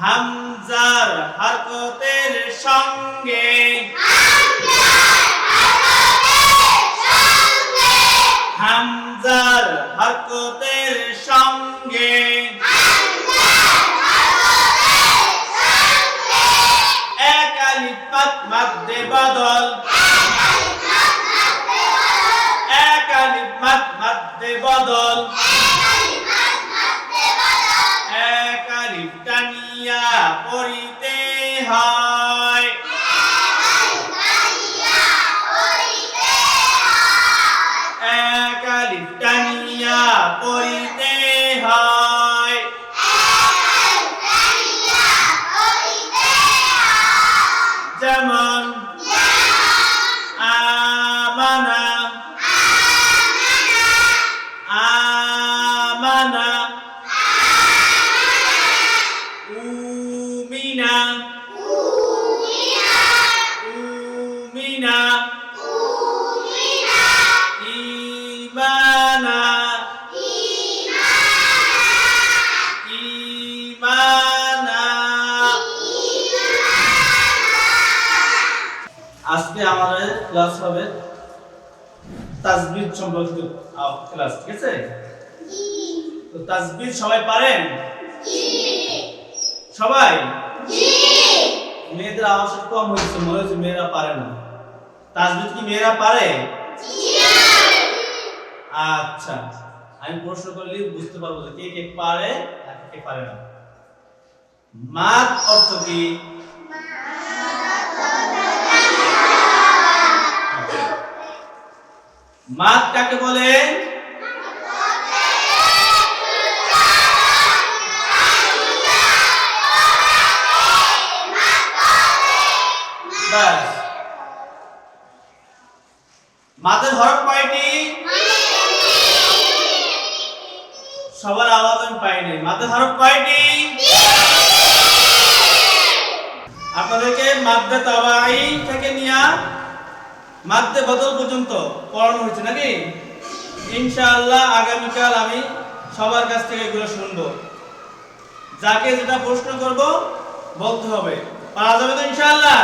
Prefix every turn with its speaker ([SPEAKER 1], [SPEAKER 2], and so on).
[SPEAKER 1] হামজার হরকতের সঙ্গে। হামজার হরকতের সঙ্গে। বদল। বদল। এক আলিফ পড়িতে হয়। এক আলিফ টানিয়া পড়িতে হয়। যেমন আজকে আমাদের ক্লাস হবে তাজবিদ সম্পর্কিত ক্লাস ঠিক আছে? তো তাজবিদ সবাই পারেন? সবাই? মেয়েদের আওয়াজ কম হয়েছে মনে হচ্ছে মেয়েরা পারে না। তাজবিদ কি মেয়েরা পারে? আচ্ছা আমি প্রশ্ন করলে বুঝতে পারব যে কে কে পারে আর কে পারে না। মাত অর্থ কি? মাত কাকে বলে? মাতের হরফ কয়টি সবার আওয়াজ আমি পাইনি। মাতের হরফ কয়টি আপনাদেরকে মাদ্দে তাবাই থেকে নিয়া মাদ্দে বদল পর্যন্ত পড়ানো হয়েছে নাকি? ইনশাআল্লাহ আগামীকাল আমি সবার কাছ থেকে এগুলো শুনব। যাকে যেটা প্রশ্ন করব, বলতে হবে। পারা যাবে তো ইনশাআল্লাহ?